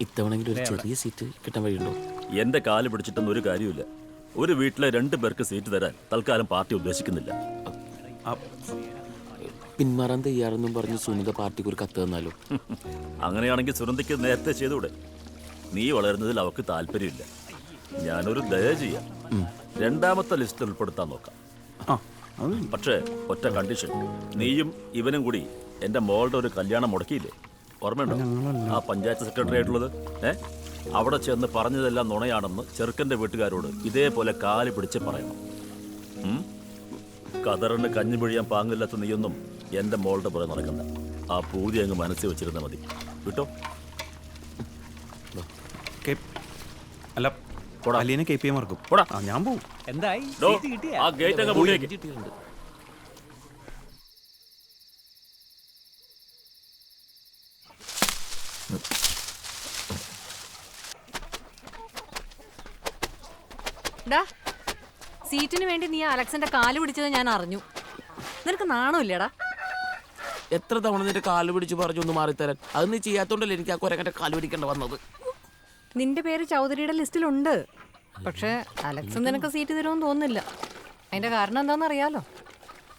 ഇത്തവണെങ്കിലും ഒരു ചെറിയ സീറ്റ് കിട്ടാൻ വഴിയുണ്ടോ? എന്റെ കാൽ പിടിച്ചിട്ടൊന്നും ഒരു കാര്യമില്ല ഒരു വീട്ടിലെ രണ്ട് പേർക്ക് സീറ്റ് തരാൻ തൽക്കാലം പാർട്ടി ഉദ്ദേശിക്കുന്നില്ല. പിന്മാറാൻ തയ്യാറെന്നും പറഞ്ഞ് സുനിത പാർട്ടിക്ക് ഒരു കത്ത് തന്നാലോ? അങ്ങനെയാണെങ്കിൽ സുനന്ദയ്ക്ക് നേരത്തെ ചെയ്തുകൂടെ? നീ വളരുന്നതിൽ അവർക്ക് താല്പര്യമില്ല. ഞാനൊരു ദയ ചെയ്യാം. രണ്ടാമത്തെ ലിസ്റ്റിൽ ഉൾപ്പെടുത്താൻ നോക്കാം. പക്ഷേ ഒറ്റ കണ്ടീഷൻ നീയും ഇവനും കൂടി എന്റെ മോളുടെ ഒരു കല്യാണം മുടക്കിയില്ലേ? ഓർമ്മയുണ്ടോ? ആ പഞ്ചായത്ത് സെക്രട്ടറി ആയിട്ടുള്ളത്. ഏ? അവിടെ ചെന്ന് പറഞ്ഞതെല്ലാം നുണയാണെന്ന് ചെറുക്കന്റെ വീട്ടുകാരോട് ഇതേപോലെ കാൽ പിടിച്ച് പറയണം? കതറിന് കഞ്ഞി പിഴിയാൻ പാങ്ങില്ലാത്ത നീയൊന്നും എന്റെ മോളുടെ പുറകെ നടക്കണ്ട. ആ പൂതി അങ്ങ് മനസ്സിൽ വെച്ചിരുന്നാൽ മതി. വിട്ടോ? അല്ല പോടാ. അലീനെ കെ പി എം മറക്കും പോടാ. ഞാൻ പോവും. എന്തായി? ആ ഗേറ്റ് അങ്ങ് ഡാ സീറ്റിന് വേണ്ടി നീ അലക്സിന്റെ കാൽ പിടിച്ചത് ഞാൻ അറിഞ്ഞു. നിനക്ക് നാണമില്ലടാ എത്ര തവണ നിന്റെ കാൽ പിടിച്ച് പറഞ്ഞു ഒന്ന് മാറിത്തരാൻ? അത് നീ ചെയ്യാത്തോണ്ടല്ലേ എനിക്ക് ആ കൊരങ്ങന്റെ കാൽ പിടിക്കേണ്ട വന്നത്? നിന്റെ പേര് ചൗധരിയുടെ ലിസ്റ്റിലുണ്ട്. പക്ഷെ അലക്സ് നിനക്ക് സീറ്റ് തരുമെന്ന് തോന്നുന്നില്ല. അതിന്റെ കാരണം എന്താണെന്ന് അറിയാലോ?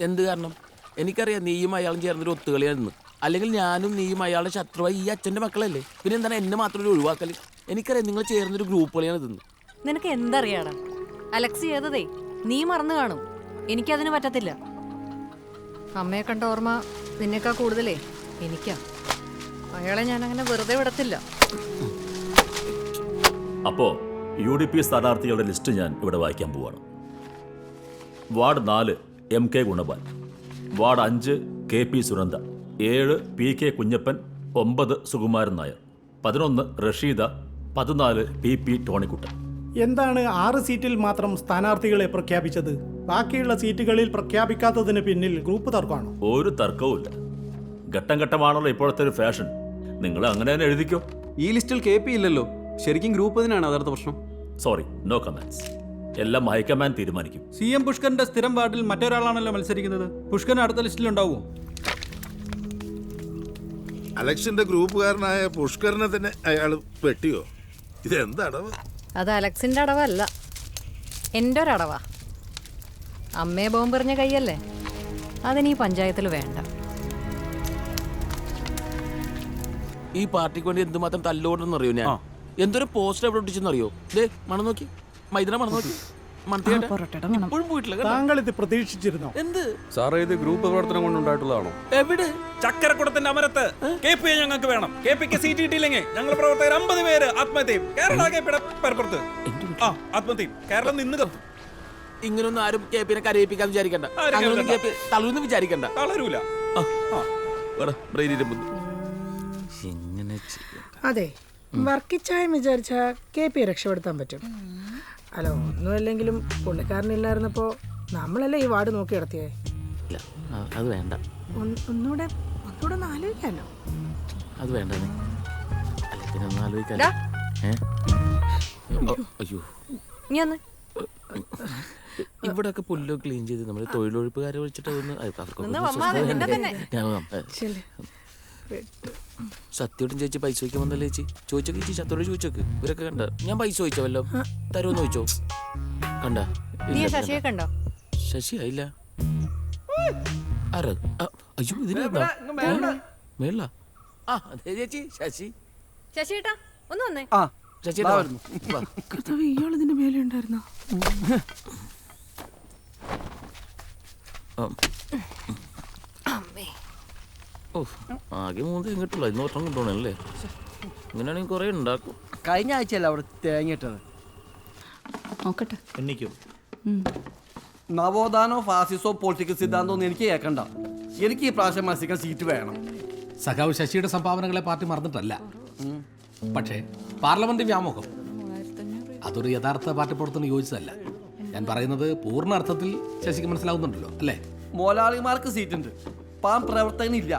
എന്ത് കാരണം? എനിക്കറിയാം നീയും അയാളും ചേർന്നൊരു ഒത്തുകളിയായിരുന്നു അല്ലെങ്കിൽ ഞാനും നീയും അയാളുടെ ശത്രുവായി ഈ അച്ഛന്റെ മക്കളല്ലേ? പിന്നെ എന്താണ് എന്നെ മാത്രം ഒരു ഒഴിവാക്കൽ? എനിക്കറിയാം നിങ്ങൾ ചേർന്നൊരു ഗ്രൂപ്പ് കളിയാണ് ഇതെന്ന് നിനക്ക് എന്തറിയാടാ? അലക്സ് ചെയ്തതേ നീ മറന്നു കാണും. എനിക്കതിന് പറ്റത്തില്ല. അമ്മയെ കണ്ട ഓർമ്മ നിന്നേക്കാ കൂടുതലേ? എനിക്കാ. അയാളെ ഞാൻ അങ്ങനെ വെറുതെ വിടത്തില്ല. അപ്പോ യു ഡി പി സ്ഥാനാർത്ഥികളുടെ ലിസ്റ്റ് ഞാൻ ഇവിടെ വായിക്കാൻ പോവാണ്. വാർഡ് നാല് എം കെ ഗുണപാൽ വാർഡ് അഞ്ച് കെ പി സുനന്ദ. ഏഴ് പി കെ കുഞ്ഞപ്പൻ ഒമ്പത് സുകുമാരൻ നായർ. പതിനൊന്ന് റഷീദ പതിനാല് പി പി ടോണിക്കുട്ടൻ. എന്താണ് ആറ് സീറ്റിൽ മാത്രം സ്ഥാനാർത്ഥികളെ പ്രഖ്യാപിച്ചത്? ബാക്കിയുള്ള സീറ്റുകളിൽ പ്രഖ്യാപിക്കാത്തതിന് പിന്നിൽ ഗ്രൂപ്പ് തർക്കമാണ്? ഒരു തർക്കവുമില്ല. ഘട്ടം ഘട്ടമാണല്ലോ ഇപ്പോഴത്തെ ഒരു ഫാഷൻ. നിങ്ങൾ അങ്ങനെ തന്നെ എഴുതിക്കോ. ഈ ലിസ്റ്റിൽ കെ പി ഇല്ലല്ലോ. ശരിക്കും ഗ്രൂപ്പ് തന്നെയാണ് അതർത്ഥ പ്രശ്നം? സോറി നോ കമന്റ്സ് എല്ലാം ഹൈക്കമാൻഡ് തീരുമാനിക്കും. സി എം പുഷ്കറിന്റെ സ്ഥിരം വാർഡിൽ മറ്റൊരാളാണല്ലോ മത്സരിക്കുന്നത്. പുഷ്കൻ അടുത്ത ലിസ്റ്റിൽ ഉണ്ടാവുമോ? അലക്സിന്റെ ഗ്രൂപ്പുകാരനായ പുഷ്കറിനെ തന്നെ അയാൾ വെട്ടിയോ? ഇതെന്തടവ് അത് അലക്സിന്റെ അടവല്ല. എന്റെ ഒരടവാ അമ്മയെ ബോംബെറിഞ്ഞ കൈയല്ലേ? അതിന് ഈ പഞ്ചായത്തിൽ വേണ്ട. ഈ പാർട്ടിക്ക് വേണ്ടി എന്തുമാത്രം തല്ലോടുന്നറിയോ ഞാൻ? എന്തൊരു പോസ്റ്റർ എവിടെ ഒട്ടിച്ചെന്നറിയോ? ദേ മണം നോക്കി മൈദന മണം നോക്കി ഇപ്പോഴും പോയിട്ടില്ല കേട്ടോ. താങ്കൾ ഇത് പ്രതീക്ഷിച്ചിരുന്നോ? എന്ത്? സാറേ ഇത് ഗ്രൂപ്പ് പ്രവർത്തനം കൊണ്ടുണ്ടായിട്ടുള്ളതാണോ എവിടെ? ചക്കരക്കുടത്തിന്റെ അമരത്ത്. കെ പി ഞങ്ങൾക്ക് വേണം. കെ പിക്ക് സീറ്റ് കിട്ടിയില്ലെങ്കിൽ ഞങ്ങൾ പ്രവർത്തകർ അമ്പത് പേര് ആത്മഹത്യയും. കേരള കെ പിയുടെ പരപ്പുറത്ത്. ആ ആത്മഹത്യയും. കേരളം നിന്ന് കത്തും. ഇങ്ങനൊന്നും ആരും കെ പിനെ കരയിപ്പിക്കാൻ വിചാരിക്കണ്ട. ആരും അങ്ങനൊന്നും കെ പി തളർന്ന് വിചാരിക്കണ്ട. തളരൂല. അതെ വർക്കിച്ചായം വിചാരിച്ച കെ പി രക്ഷപ്പെടുത്താൻ പറ്റും. അല്ല ഒന്നുമല്ലെങ്കിലും പുള്ളിക്കാരനില്ലായിരുന്നപ്പോ നമ്മളല്ലേ ഈ വാർഡ് നോക്കി നടത്തിയേ? ഇല്ല അത് വേണ്ട. ഒന്ന്- ഒന്നുകൂടെ ഒന്നുകൂടെ ഒന്ന് ആലോചിക്കാമല്ലോ അത് വേണ്ട പിന്നെ ഒന്ന് അയ്യോ. നീ ഒന്ന് ഇവിടെ ഒക്കെ ക്ലീൻ ചെയ്ത് നമ്മൾ തൊഴിലൊഴിപ്പുകാരെ വിളിച്ചിട്ട് അത് അവർക്കൊക്കെ സത്യോട്ടും ചേച്ചി പൈസ ചോദിക്കാൻ വന്നല്ലേ ചേച്ചി? ചോദിച്ചോക്ക് ചേച്ചി സത്യോട് ചോദിച്ചോക്ക്. ഇവരൊക്കെ കണ്ട. ഞാൻ പൈസ ചോദിച്ചോ വല്ലോ? തരുമെന്ന് ചോദിച്ചോ? കണ്ട. ശശിയെ കണ്ടോ? ശശി ആയില്ല ആരാ? അയ്യോ ഇതിന് മേള ആ അതെ ചേച്ചി ശശി. ശശി ഏട്ടാ ഒന്ന് വന്നേ. ആ ശശി. കർത്താവ് ഇയാൾ ഇതിന്റെ മേലെ ഉണ്ടായിരുന്നോ. ഓ ആകെ മൂന്ന് തേങ്ങ കിട്ടുള്ളൂ ഇന്ന് ഒരെണ്ണം കൊണ്ടുപോകണല്ലേ അങ്ങനെയാണെങ്കിൽ കുറേ ഉണ്ടാക്കും. കഴിഞ്ഞ ആഴ്ചയല്ല അവിടെ തേങ്ങിട്ടത് നോക്കട്ടെ. എണ്ണിക്കും. നവോത്ഥാനോ ഫാസിസോ പൊളിറ്റിക്കൽ സിദ്ധാന്തോ ഒന്നും എനിക്ക് കേൾക്കണ്ട. എനിക്ക് ഈ പ്രാവശ്യം മത്സരിക്കാൻ സീറ്റ് വേണം. സഖാവ് ശശിയുടെ സംഭാവനകളെ പാർട്ടി മറന്നിട്ടല്ല. പക്ഷേ പാർലമെന്റ് വ്യാമോഹം. അതൊരു യഥാർത്ഥ പാർട്ടി പ്രവർത്തനം യോജിച്ചതല്ല. ഞാൻ പറയുന്നത് പൂർണ അർത്ഥത്തിൽ ശശിക്ക് മനസ്സിലാവുന്നുണ്ടല്ലോ അല്ലേ? മോലാളിമാർക്ക് സീറ്റ് ഉണ്ട്. പാം പ്രവർത്തകനില്ല.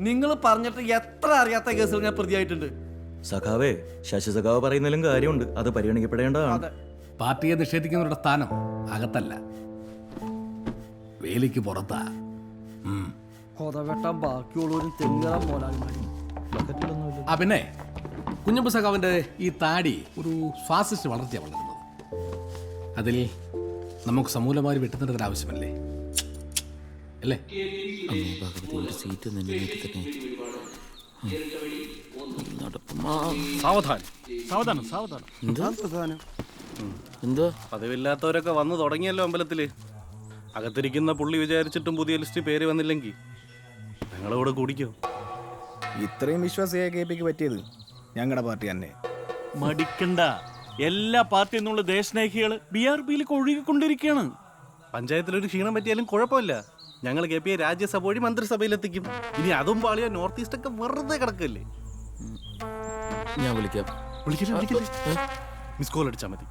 നിങ്ങൾ പറഞ്ഞിട്ട് എത്ര അറിയാത്ത കേസുകൾ ഞാൻ പ്രതിയായിട്ടുണ്ട്. സഖാവേ ശശി സഖാവ് പറയുന്നതിലും കാര്യമുണ്ട്. അത് പരിഗണിക്കപ്പെടേണ്ടതാണ്. പാർട്ടിയെ നിഷേധിക്കുന്നവരുടെ സ്ഥാനം അകത്തല്ല. വേലിക്ക് പുറത്താ. കൊതവെട്ടാൻ ബാക്കിയുള്ളവരും തെങ്ങുകാരൻ മോലാളിമാരും ആ പിന്നെ കുഞ്ഞമ്പ സഖാവിന്റെ ഈ താടി ഒരു ഫാസിസ്റ്റ് വളർത്തിയാണ് വളരുന്നത് അതിൽ നമുക്ക് സമൂലമായി വെട്ടുന്നതിന് ആവശ്യമല്ലേ അല്ലേ? അമ്മേ ഭഗവതി ഒരു സീറ്റ് നിന്നെ നീട്ടി തന്നെ നടപ്പുമാ. സാവധാനം. സാവധാനം സാവധാനം. എന്ത്? എന്തോ പതിവില്ലാത്തവരൊക്കെ വന്നു തുടങ്ങിയല്ലോ അമ്പലത്തിൽ. അകത്തിരിക്കുന്ന പുള്ളി വിചാരിച്ചിട്ടും പുതിയ ലിസ്റ്റ് പേര് വന്നില്ലെങ്കിൽ ഞങ്ങളോട് കൂടിക്കോ. ഇത്രയും വിശ്വാസിയായ കെ പിക്ക് പറ്റിയത് ഞങ്ങളുടെ പാർട്ടി തന്നെ. മടിക്കണ്ട. എല്ലാ പാർട്ടി എന്നുള്ള ദേശസ്നേഹികൾ ബി ആർ പിയിലേക്ക് ഒഴുകിക്കൊണ്ടിരിക്കുകയാണ് പഞ്ചായത്തിലൊരു ക്ഷീണം പറ്റിയാലും കുഴപ്പമില്ല. ഞങ്ങൾ കെ പിയെ രാജ്യസഭ വഴി മന്ത്രിസഭയിലെത്തിക്കും. ഇനി അതും പാളിയ നോർത്ത് ഈസ്റ്റ് ഒക്കെ വെറുതെ കിടക്കല്ലേ. ഞാൻ വിളിക്കാം. വിളിക്കില്ല വിളിക്കില്ല? മിസ് കോൾ അടിച്ചാൽ മതി.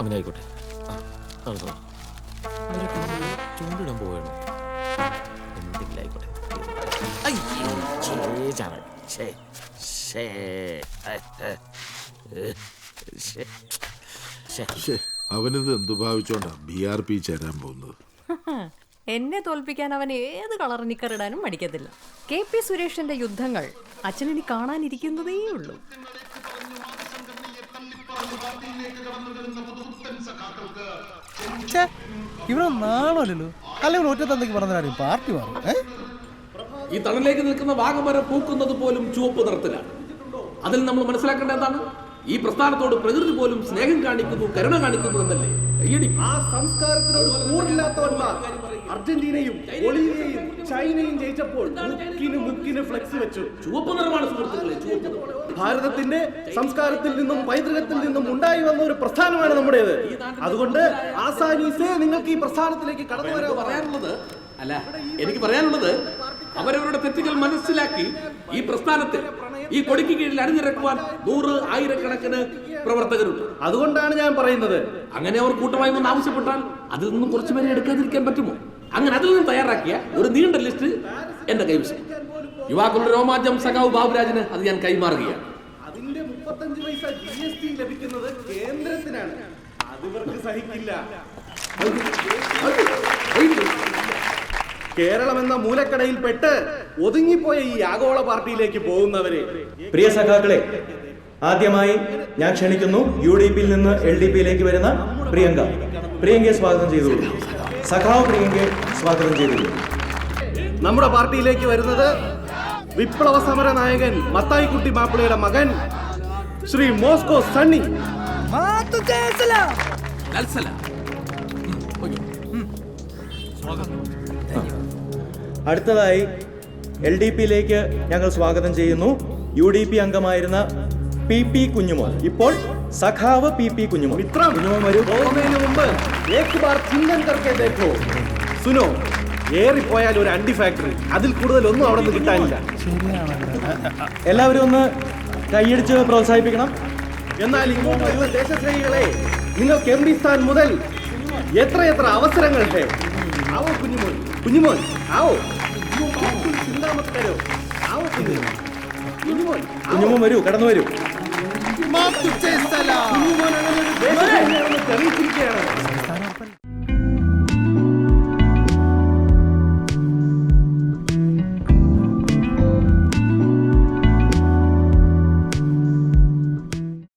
അവനായിക്കോട്ടെ. ആ, നടന്നോ. അവരൊക്കെ നമ്മൾ ചൂണ്ടിടാൻ പോവുകയാണ് എന്തെങ്കിലും ആയിക്കോട്ടെ അവനിത് എന്തു ഭാവിച്ചോണ്ടാ ബി ആർ പി ചേരാൻ പോകുന്നത്? എന്നെ തോൽപ്പിക്കാൻ അവൻ ഏത് കളർ നിക്കറിടാനും മടിക്കത്തില്ല. കെ പി സുരേഷിന്റെ യുദ്ധങ്ങൾ അച്ഛനിനി കാണാനിരിക്കുന്നതേ ഉള്ളൂ. ഇവിടെ നാളല്ലോ അല്ലെങ്കിൽ ഒറ്റത്തന്നേക്ക് പറഞ്ഞ പാർട്ടി മാറും ഈ തണലിലേക്ക് നിൽക്കുന്ന വാഗമരം പൂക്കുന്നത് പോലും ചുവപ്പ് നിറത്തിലാണ്. അതിൽ നമ്മൾ മനസ്സിലാക്കേണ്ട എന്താണ്? ഈ പ്രസ്ഥാനത്തോട് പ്രകൃതി പോലും സ്നേഹം കാണിക്കുന്നു കരുണ കാണിക്കുന്നു എന്നല്ലേ? അയ്യടി ആ സംസ്കാരത്തിനോട് കൂറില്ലാത്തവന്മാർ അർജന്റീനയും ബൊളീവിയയും ചൈനയും ജയിച്ചപ്പോൾ മുക്കിന് മുക്കിന് ഫ്ലെക്സ് വെച്ചു. ചുവപ്പ് നിറമാണ് സുഹൃത്തുക്കളെ ഭാരതത്തിന്റെ സംസ്കാരത്തിൽ നിന്നും പൈതൃകത്തിൽ നിന്നും ഉണ്ടായി വന്ന ഒരു പ്രസ്ഥാനമാണ് നമ്മുടേത്. അതുകൊണ്ട് ആസാനീസേ നിങ്ങൾക്ക് ഈ പ്രസ്ഥാനത്തിലേക്ക് കടന്നു വരാൻ പറയാനുള്ളത് അല്ല എനിക്ക് പറയാനുള്ളത് അവരവരുടെ തെറ്റുകൾ മനസ്സിലാക്കി ഈ പ്രസ്ഥാനത്തിൽ ഈ കൊടിക്ക് കീഴിൽ അണിനിരക്കുവാൻ നൂറ് ആയിരക്കണക്കിന് പ്രവർത്തകരുണ്ട്. അതുകൊണ്ടാണ് ഞാൻ പറയുന്നത്. അങ്ങനെ അവർ കൂട്ടമായി ഒന്ന് ആവശ്യപ്പെട്ടാൽ അതിൽ നിന്നും കുറച്ച് പേരെ എടുക്കാതിരിക്കാൻ പറ്റുമോ? അങ്ങനെ അതിൽ നിന്ന് തയ്യാറാക്കിയ ഒരു നീണ്ട ലിസ്റ്റ് എന്റെ കൈവശം. യുവാക്കളുടെ രോമാഞ്ചം സഖാവ് ബാബുരാജിന് അത് ഞാൻ കൈമാറുകയാണ്. അതിന്റെ മുപ്പത്തഞ്ച് പൈസ ജി എസ് ടി ലഭിക്കുന്നത് കേന്ദ്രത്തിനാണ്. അത് ഇവർക്ക് സഹിക്കില്ല. കേരളം എന്ന മൂലക്കടയിൽ പെട്ട് ഒതുങ്ങിപ്പോയ ഈ ആഗോള പാർട്ടിയിലേക്ക് പോകുന്നവരെ പ്രിയ സഖാക്കളെ ആദ്യമായി ഞാൻ ക്ഷണിക്കുന്നു യു ഡി പിയിൽ നിന്ന് എൽ ഡി പിയിലേക്ക് വരുന്ന പ്രിയങ്ക. പ്രിയങ്കയെ സ്വാഗതം ചെയ്തു സഖാവ് പ്രിയങ്കയെ സ്വാഗതം ചെയ്തു നമ്മുടെ പാർട്ടിയിലേക്ക് വരുന്നത് വിപ്ലവ സമര നായകൻ മത്തായിക്കുട്ടി മാപ്പിളയുടെ മകൻ ശ്രീ മോസ്കോ സണ്ണി. അടുത്തതായി എൽ ഡി പിയിലേക്ക് ഞങ്ങൾ സ്വാഗതം ചെയ്യുന്നു. യു ഡി പി അംഗമായിരുന്ന പി പി കുഞ്ഞുമോൻ ഇപ്പോൾ സഖാവ് പി പി കുഞ്ഞുമോൻ ഇത്ര കുഞ്ഞുമോൻ വരൂ പോകുന്നതിന് മുമ്പ് ഏക് ബാർ ചിന്തൻ കർക്കെ ദേഖോ സുനോ ഏറിപ്പോയാൽ ഒരു അണ്ടി ഫാക്ടറി അതിൽ കൂടുതൽ ഒന്നും അവിടെ നിന്ന് കിട്ടാനില്ല. എല്ലാവരും ഒന്ന് കൈയടിച്ച് പ്രോത്സാഹിപ്പിക്കണം. എന്നാൽ ഇങ്ങോട്ട് വരുന്ന ദേശസ്നേഹികളെ നിങ്ങൾക്ക് എം പി സ്ഥാൻ മുതൽ എത്ര അവസരങ്ങൾ ഹേ ആവോ കുഞ്ഞുമോൻ കുഞ്ഞുമോൻ ആവോ. ചിന്താമത്തരോ. ആവോ കുഞ്ഞുമോൻ കുഞ്ഞുമോൻ കുഞ്ഞുമോൻ വരൂ കടന്നു വരൂ. മാപ്പ് ചെയ്ത